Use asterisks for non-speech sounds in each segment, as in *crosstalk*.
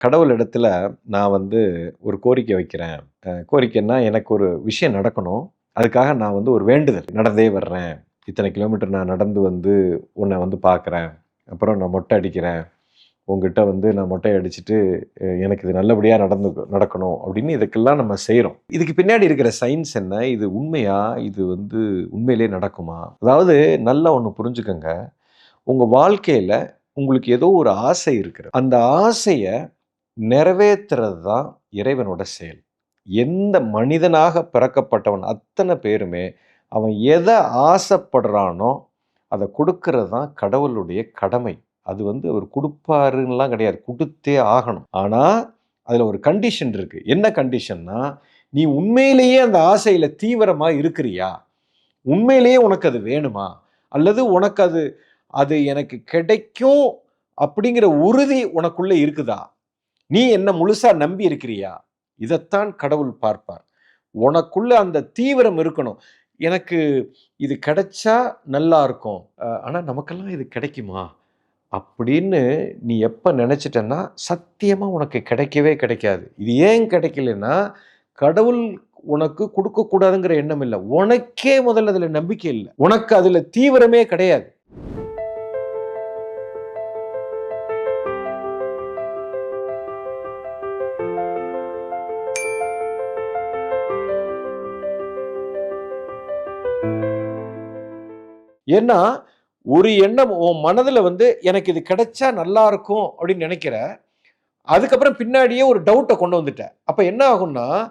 கடவுள் இடத்துல நான் வந்து ஒரு கோரிக்கை வைக்கிறேன். கோரிக்கைன்னா எனக்கு ஒரு விஷயம் நடக்கணும். அதுக்காக நான் வந்து ஒரு வேண்டுதல். நடந்தே வர்றேன். இத்தனை கிலோமீட்டர் நான் நடந்து வந்து உன்னை வந்து பார்க்குறேன். அப்புறம் நான் மொட்டை அடிக்கிறேன். உங்ககிட்ட வந்து நான் மொட்டை அடிச்சுட்டு எனக்கு இது நல்லபடியாக நடந்து நடக்கணும் அப்படின்னு இதுக்கெல்லாம் நம்ம செய்கிறோம் இதுக்கு பின்னாடி இருக்கிற சயின்ஸ் என்ன? இது உண்மையா? இது வந்து உண்மையிலே நடக்குமா? அதாவது நல்லா ஒன்று புரிஞ்சுக்கோங்க. உங்கள் வாழ்க்கையில் உங்களுக்கு ஏதோ ஒரு ஆசை இருக்குது அந்த ஆசையை நிறைவேற்றுறது தான் இறைவனோட செயல். எந்த மனிதனாக பிறக்கப்பட்டவன் அத்தனை பேருமே அவன் எதை ஆசைப்படுறானோ அதை கொடுக்கறது தான் கடவுளுடைய கடமை. அது வந்து அவர் கொடுப்பாருன்னெலாம் கிடையாது. கொடுத்தே ஆகணும். ஆனால் அதில் ஒரு கண்டிஷன் இருக்குது என்ன கண்டிஷன்னா நீ உண்மையிலேயே அந்த ஆசையில் தீவிரமாக இருக்கிறியா? உண்மையிலேயே உனக்கு அது வேணுமா? அல்லது உனக்கு அது அது எனக்கு கிடைக்கும் அப்படிங்கிற உறுதி உனக்குள்ளே இருக்குதா? நீ என்ன முழுசா நம்பி இருக்கிறியா? இதைத்தான் கடவுள் பார்ப்பார். உனக்குள்ள அந்த தீவிரம் இருக்கணும். எனக்கு இது கிடைச்சா நல்லா இருக்கும். ஆனால் நமக்கெல்லாம் இது கிடைக்குமா? அப்படின்னு நீ எப்போ நினச்சிட்டன்னா சத்தியமாக உனக்கு கிடைக்கவே கிடைக்காது. இது ஏன் கிடைக்கலன்னா கடவுள் உனக்கு கொடுக்கக்கூடாதுங்கிற எண்ணம் இல்லை. உனக்கே முதல்ல அதில் நம்பிக்கை இல்லை. உனக்கு அதில் தீவிரமே கிடையாது. ஏன்னா ஒரு எண்ணம் உன் மனதில் வந்து எனக்கு இது கிடைச்சா நல்லா இருக்கும் அப்படின்னு நினைக்கிற அதுக்கப்புறம் பின்னாடியே ஒரு டவுட்டை கொண்டு வந்துட்ட. அப்போ என்ன ஆகும்னா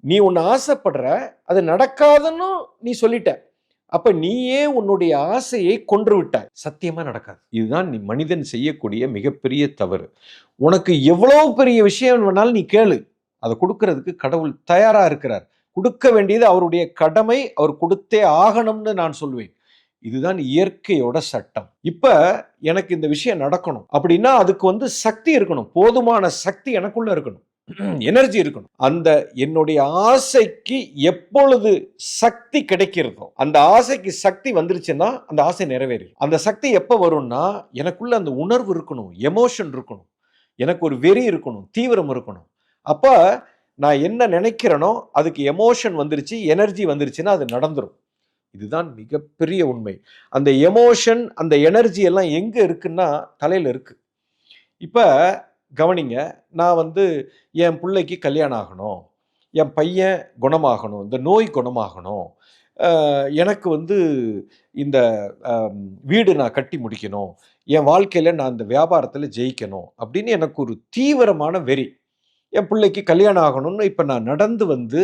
நீ ஒன்று ஆசைப்படுற அது நடக்காதுன்னு நீ சொல்லிட்ட. அப்ப நீயே உன்னுடைய ஆசையை கொன்று விட்டாய் சத்தியமா நடக்காது. இதுதான் நீ மனிதன் செய்யக்கூடிய மிகப்பெரிய தவறு. உனக்கு எவ்வளவு பெரிய விஷயம் வேணாலும் நீ கேளு. அதை கொடுக்கறதுக்கு கடவுள் தயாரா இருக்கிறார். கொடுக்க வேண்டியது அவருடைய கடமை அவர் கொடுத்தே ஆகணும்னு நான் சொல்வேன். இதுதான் இயற்கையோட சட்டம். இப்ப எனக்கு இந்த விஷயம் நடக்கணும். அப்படின்னா அதுக்கு வந்து சக்தி இருக்கணும். போதுமான சக்தி எனக்குள்ள இருக்கணும். *clears throat* எனர்ஜி இருக்கணும். அந்த என்னுடைய ஆசைக்கு எப்பொழுது சக்தி கிடைக்கிறதோ அந்த ஆசைக்கு சக்தி வந்துருச்சுன்னா அந்த ஆசை நிறைவேறி அந்த சக்தி எப்போ வரும்னா எனக்குள்ள அந்த உணர்வு இருக்கணும் எமோஷன் இருக்கணும். எனக்கு ஒரு வெறி இருக்கணும் தீவிரம் இருக்கணும். அப்போ நான் என்ன நினைக்கிறேனோ அதுக்கு எமோஷன் வந்துருச்சு எனர்ஜி வந்துருச்சுன்னா அது நடந்துடும் இதுதான் மிகப்பெரிய உண்மை. அந்த எமோஷன் அந்த எனர்ஜி எல்லாம் எங்கே இருக்குன்னா தலையில் இருக்குது இப்போ கவனிங்க நான் வந்து என் பிள்ளைக்கு கல்யாணம் ஆகணும் என் பையன் குணமாகணும் இந்த நோய் குணமாகணும் எனக்கு வந்து இந்த வீடு நான் கட்டி முடிக்கணும் என் வாழ்க்கையில் நான் இந்த வியாபாரத்தில் ஜெயிக்கணும் அப்படின்னு எனக்கு ஒரு தீவிரமான வெறி. என் பிள்ளைக்கு கல்யாணம் ஆகணும்னு இப்போ நான் நடந்து வந்து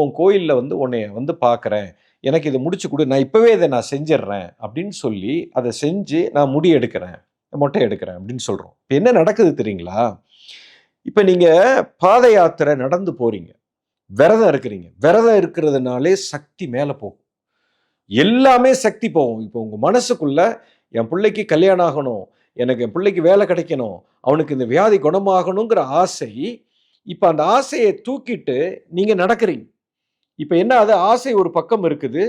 உன் கோயிலில் வந்து உன்னைய வந்து பார்க்குறேன் எனக்கு இதை முடிச்சு கொடு. நான் இப்போவே இதை நான் செஞ்சிடுறேன் அப்படின்னு சொல்லி அதை செஞ்சு நான் முடி எடுக்கிறேன். மொட்டை எடுக்கிறேன் அப்படின்னு சொல்கிறோம் இப்போ என்ன நடக்குது தெரியுங்களா? இப்போ நீங்கள் பாத யாத்திரை நடந்து போகிறீங்க விரதம் இருக்கிறீங்க. விரதம் இருக்கிறதுனாலே சக்தி மேலே போகும். எல்லாமே சக்தி போகும். இப்போ உங்கள் மனசுக்குள்ள என் பிள்ளைக்கு கல்யாணம் ஆகணும். எனக்கு என் பிள்ளைக்கு வேலை கிடைக்கணும். அவனுக்கு இந்த வியாதி குணமாகணுங்கிற ஆசை இப்போ அந்த ஆசையை தூக்கிட்டு நீங்கள் நடக்கிறீங்க. இப்போ என்ன அது? ஆசை ஒரு பக்கம் இருக்குது.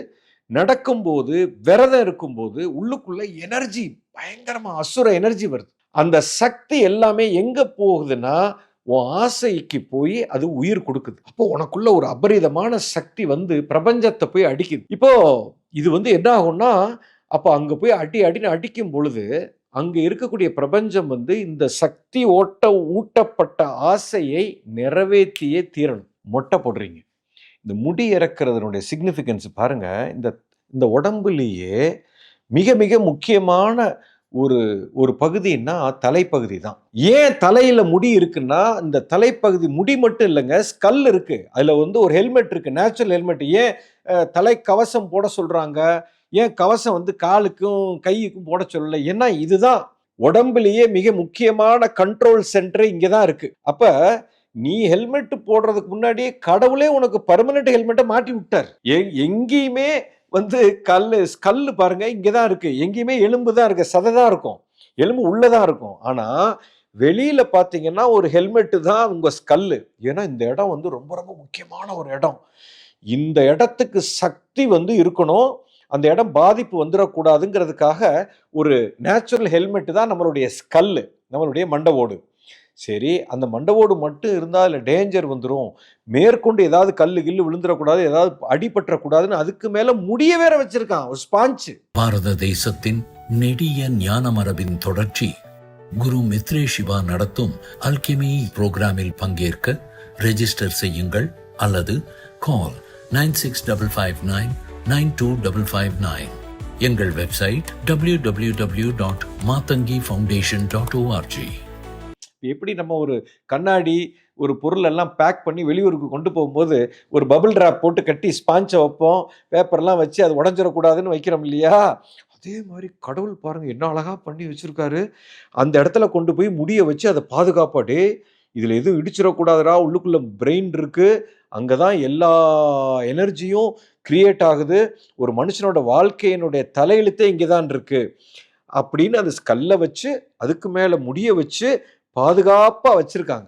நடக்கும்போது விரதம் இருக்கும்போது உள்ளுக்குள்ள எனர்ஜி பயங்கரமாக அசுர எனர்ஜி வருது. அந்த சக்தி எல்லாமே எங்கே போகுதுன்னா உன் ஆசைக்கு போய் அது உயிர் கொடுக்குது. அப்போ உனக்குள்ள ஒரு அபரிதமான சக்தி வந்து பிரபஞ்சத்தை போய் அடிக்குது. இப்போ இது வந்து என்ன ஆகும்னா அப்போ அங்கே போய் அடி அடின்னு அடிக்கும் பொழுது அங்கே இருக்கக்கூடிய பிரபஞ்சம் வந்து இந்த சக்தி ஓட்ட ஊட்டப்பட்ட ஆசையை நிறைவேற்றியே தீரணும். மொட்டை போடுறீங்க. இந்த முடி இறக்கிறதுனுடைய சிக்னிஃபிகன்ஸ் பாருங்கள் இந்த இந்த உடம்புலேயே மிக மிக முக்கியமான ஒரு ஒரு பகுதின்னா தலைப்பகுதி தான். ஏன் தலையில் முடி இருக்குன்னா இந்த தலைப்பகுதி முடி மட்டும் இல்லைங்க ஸ்கல் இருக்குது அதில் வந்து ஒரு ஹெல்மெட் இருக்குது நேச்சுரல் ஹெல்மெட் ஏன் தலை கவசம் போட சொல்கிறாங்க ஏன் கவசம் வந்து காலுக்கும் கைக்கும் போட சொல்லலை? ஏன்னா இதுதான் உடம்புலேயே மிக முக்கியமான கண்ட்ரோல் சென்டர் இங்கே தான் இருக்குது அப்போ நீ ஹெல்மெட் போடுறதுக்கு முன்னாடியே கடவுளே உனக்கு பர்மனெண்ட் ஹெல்மெட்டை மாட்டி விட்டார். எங்கேயுமே வந்து கல் கல் பாருங்க இங்கே தான் இருக்குது எங்கேயுமே எலும்பு தான் இருக்குது சதை தான் இருக்கும். எலும்பு உள்ளதான் இருக்கும். ஆனால் வெளியில் பார்த்தீங்கன்னா ஒரு ஹெல்மெட்டு தான் உங்கள் ஸ்கல்லு ஏன்னா இந்த இடம் வந்து ரொம்ப ரொம்ப முக்கியமான ஒரு இடம். இந்த இடத்துக்கு சக்தி வந்து இருக்கணும். அந்த இடம் பாதிப்பு வந்துடக்கூடாதுங்கிறதுக்காக ஒரு நேச்சுரல் ஹெல்மெட் தான் நம்மளுடைய ஸ்கல்லு நம்மளுடைய மண்டவோடு. சரி அந்த மண்டவோடு மட்டும் இருந்தால் அதில் டேஞ்சர் வந்துடும் மேற்கொண்டு ஏதாவது கல் கில்லு விழுந்துடக்கூடாது ஏதாவது அடிபற்றக்கூடாதுன்னு அதுக்கு மேலே முடிய வேற வச்சிருக்கான் ஒரு ஸ்பாஞ்சு பாரத தேசத்தின் நெடிய ஞான மரபின் தொடர்ச்சி குரு மித்ரே சிவா நடத்தும் அல்கெமி புரோகிராமில் பங்கேற்க ரெஜிஸ்டர் செய்யுங்கள் அல்லது call nine six double five nine nine two double five nine எங்கள் website W W W dot Matangi foundation dot ORG எப்படி நம்ம ஒரு கண்ணாடி ஒரு பொருள் எல்லாம் பேக் பண்ணி வெளியூருக்கு கொண்டு போகும்போது ஒரு பபுள் ட்ராப் போட்டு கட்டி ஸ்பாஞ்சை வைப்போம் பேப்பர்லாம் வச்சு அது உடஞ்சிடக்கூடாதுன்னு வைக்கிறோம் இல்லையா? அதே மாதிரி கடவுள் பாருங்கள் என்ன அழகாக பண்ணி வச்சிருக்காரு. அந்த இடத்துல கொண்டு போய் முடிய வச்சு அதை பாதுகாப்பாடே இதில் எதுவும் இடிச்சிடக்கூடாதுடா உள்ளுக்குள்ளே பிரெயின் இருக்குது அங்கே தான் எல்லா எனர்ஜியும் கிரியேட் ஆகுது. ஒரு மனுஷனோட வாழ்க்கையினுடைய தலையெழுத்தே இங்கே தான் இருக்குது அப்படின்னு அந்த கல்லை வச்சு அதுக்கு மேலே முடிய வச்சு பாதுகாப்பாக வச்சுருக்காங்க.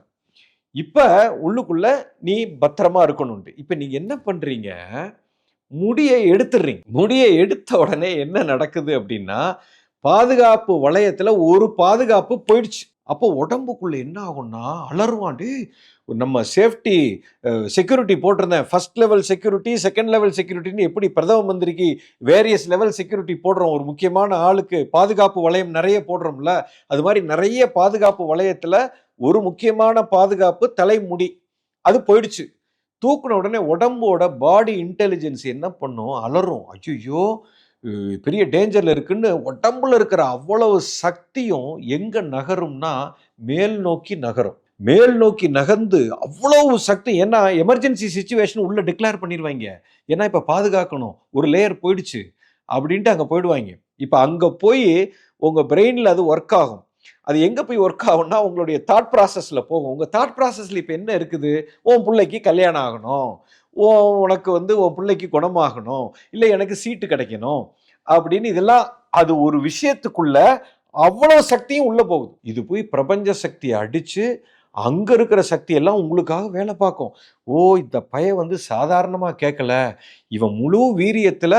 இப்போ உள்ளுக்குள்ளே நீ பத்திரமா இருக்கணும்ட்டு இப்போ நீங்கள் என்ன பண்ணுறீங்க முடியை எடுத்துடுறீங்க. முடியை எடுத்த உடனே என்ன நடக்குது அப்படின்னா பாதுகாப்பு வளையத்தில் ஒரு பாதுகாப்பு போயிடுச்சு. அப்போ உடம்புக்குள்ள என்ன ஆகும்னா அலறுவாண்டி நம்ம சேஃப்டி செக்யூரிட்டி போட்டிருந்தேன். First level security second level செக்யூரிட்டின்னு எப்படி பிரதம மந்திரிக்கு வேரியஸ் லெவல் செக்யூரிட்டி போடுறோம். ஒரு முக்கியமான ஆளுக்கு பாதுகாப்பு வளையம் நிறைய போடுறோம்ல. அது மாதிரி நிறைய பாதுகாப்பு வளையத்தில் ஒரு முக்கியமான பாதுகாப்பு தலைமுடி. அது போயிடுச்சு. தூக்குன உடனே உடம்போட பாடி இன்டெலிஜென்ஸ் என்ன பண்ணும்? அலறும். ஐயோ பெரிய டேஞ்சரில் இருக்குன்னு உடம்புல இருக்கிற அவ்வளவு சக்தியும் எங்கே நகரும்னா மேல் நோக்கி நகரும். மேல் நோக்கி நகர்ந்து அவ்வளவு சக்தி ஏன்னா எமர்ஜென்சி சுச்சுவேஷன் உள்ளே டிக்ளேர் பண்ணிடுவாங்க ஏன்னா இப்போ பாதுகாக்கணும் ஒரு லேயர் போயிடுச்சு அப்படின்ட்டு அங்கே போயிடுவாங்க இப்போ அங்கே போய் உங்கள் பிரெயினில் அது ஒர்க் ஆகும். அது எங்கே போய் ஒர்க் ஆகும்னா உங்களுடைய தாட் ப்ராசஸில் போகும். உங்கள் தாட் ப்ராசஸில் இப்போ என்ன இருக்குது? உன் பிள்ளைக்கு கல்யாணம் ஆகணும். ஓ உனக்கு வந்து உன் பிள்ளைக்கு குணமாகணும் இல்லை எனக்கு சீட்டு கிடைக்கணும் அப்படின்னு இதெல்லாம் அது ஒரு விஷயத்துக்குள்ள அவ்வளோ சக்தியும் உள்ளே போகுது. இது போய் பிரபஞ்ச சக்தியை அடித்து அங்க இருக்கிற சக்தி எல்லாம் உங்களுக்காக வேலை பார்க்கும். ஓ இந்த பையன் வந்து சாதாரணமா கேட்கல இவன் முழு வீரியத்துல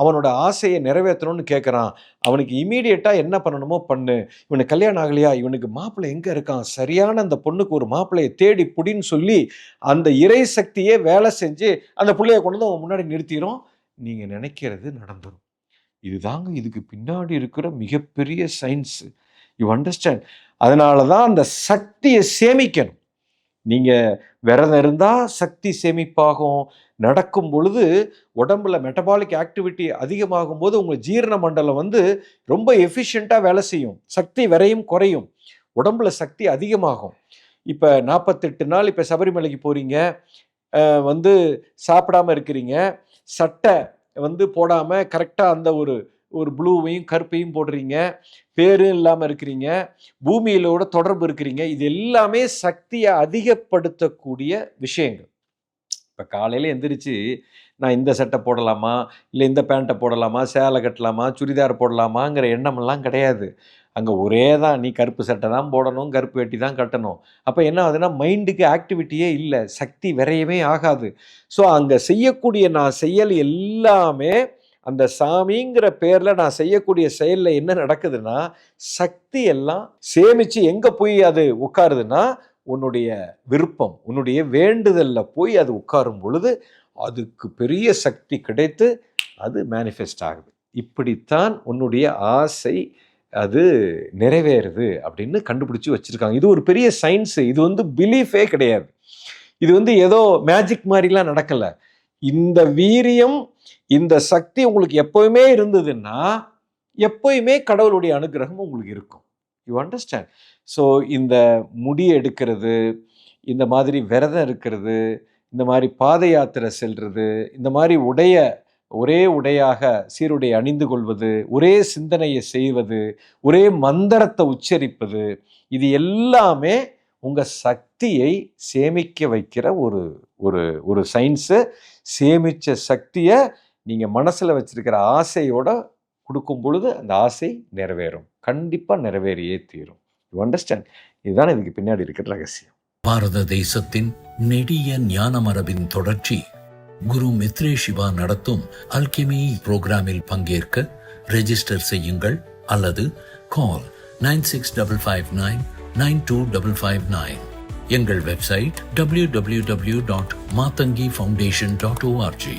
அவனோட ஆசையை நிறைவேற்றணும்னு கேட்குறான் அவனுக்கு இமீடியட்டா என்ன பண்ணணுமோ பண்ணு. இவனுக்கு கல்யாணம் ஆகலையா? இவனுக்கு மாப்பிள்ளை எங்க இருக்கான்? சரியான அந்த பொண்ணுக்கு ஒரு மாப்பிள்ளையை தேடி புடின்னு சொல்லி அந்த இறை சக்தியே வேலை செஞ்சு அந்த பிள்ளைய கொண்டு வந்து அவன் முன்னாடி நிறுத்திடும் நீங்க நினைக்கிறது நடந்துடும் இதுதாங்க இதுக்கு பின்னாடி இருக்கிற மிகப்பெரிய சயின்ஸ் யூ அண்டர்ஸ்டாண்ட் அதனால தான் அந்த சக்தியை சேமிக்கணும். நீங்கள் விரதம் இருந்தால் சக்தி சேமிப்பாகும். நடக்கும் பொழுது உடம்புல மெட்டபாலிக் ஆக்டிவிட்டி அதிகமாகும் போது உங்கள் ஜீரண மண்டலம் வந்து ரொம்ப எஃபிஷியண்ட்டாக வேலை செய்யும். சக்தி விரையும் குறையும். உடம்புல சக்தி அதிகமாகும். இப்போ நாற்பத்தெட்டு நாள் இப்போ சபரிமலைக்கு போகிறீங்க வந்து சாப்பிடாம இருக்கிறீங்க. சட்டை வந்து போடாமல் கரெக்டாக அந்த ஒரு ஒரு ப்ளூவையும் கருப்பையும் போடுறீங்க. பேரும் இல்லாமல் இருக்கிறீங்க. பூமியிலோட தொடர்பு இருக்கிறீங்க. இது எல்லாமே சக்தியை அதிகப்படுத்தக்கூடிய விஷயங்கள். இப்போ காலையில் எந்திரிச்சு நான் இந்த சட்டை போடலாமா? இல்லை இந்த பேண்ட்டை போடலாமா? சேலை கட்டலாமா? சுடிதார் போடலாமாங்கிற எண்ணமெல்லாம் கிடையாது. அங்கே ஒரே தான் நீ கருப்பு சட்டை தான் போடணும் கருப்பு வெட்டி தான் கட்டணும். அப்போ என்ன ஆகுதுன்னா மைண்டுக்கு ஆக்டிவிட்டியே இல்லை. சக்தி விரையவே ஆகாது. ஸோ அங்கே செய்யக்கூடிய நான் செயல் எல்லாமே அந்த சாமிங்கிற பேர்ல நான் செய்யக்கூடிய செயல்ல என்ன நடக்குதுன்னா சக்தி எல்லாம் சேமிச்சு எங்க போய் அது உட்காருதுன்னா உன்னுடைய விருப்பம் உன்னுடைய வேண்டுதல்ல போய் அது உட்காரும் பொழுது அதுக்கு பெரிய சக்தி கிடைத்து அது மேனிஃபெஸ்ட் ஆகுது. இப்படித்தான் உன்னுடைய ஆசை அது நிறைவேறுது அப்படின்னு கண்டுபிடிச்சு வச்சிருக்காங்க. இது ஒரு பெரிய சயின்ஸ் இது வந்து பிலீஃபே கிடையாது. இது வந்து ஏதோ மேஜிக் மாதிரிலாம் நடக்கல. இந்த வீரியம் இந்த சக்தி உங்களுக்கு எப்பவுமே இருந்ததுன்னா எப்பயுமே கடவுளுடைய அனுகிரகம் உங்களுக்கு இருக்கும். யூ அண்டர்ஸ்டாண்ட் ஸோ இந்த முடி எடுக்கிறது இந்த மாதிரி விரதம் இருக்கிறது இந்த மாதிரி பாத யாத்திரை செல்வது இந்த மாதிரி உடைய ஒரே உடையாக சீருடை அணிந்து கொள்வது ஒரே சிந்தனையை செய்வது ஒரே மந்திரத்தை உச்சரிப்பது இது எல்லாமே உங்கள் சக்தியை சேமிக்க வைக்கிற ஒரு ஒரு ஒரு சயின்ஸு சேமித்த சக்தியை நீங்கள் மனசில் வச்சுருக்கிற ஆசையோட கொடுக்கும் பொழுது அந்த ஆசை நிறைவேறும். கண்டிப்பாக நிறைவேறியே தீரும். யூ அண்டர்ஸ்டாண்ட் இதுதான் இதுக்கு பின்னாடி இருக்கிற ரகசியம். பாரத தேசத்தின் நெடிய ஞான மரபின் தொடர்ச்சி குரு மித்ரே சிவா நடத்தும் அல்கெமி புரோகிராமில் பங்கேற்க ரெஜிஸ்டர் செய்யுங்கள் அல்லது call nine six double five nine nine two double five nine எங்கள் website W W W dot Matangi foundation dot ORG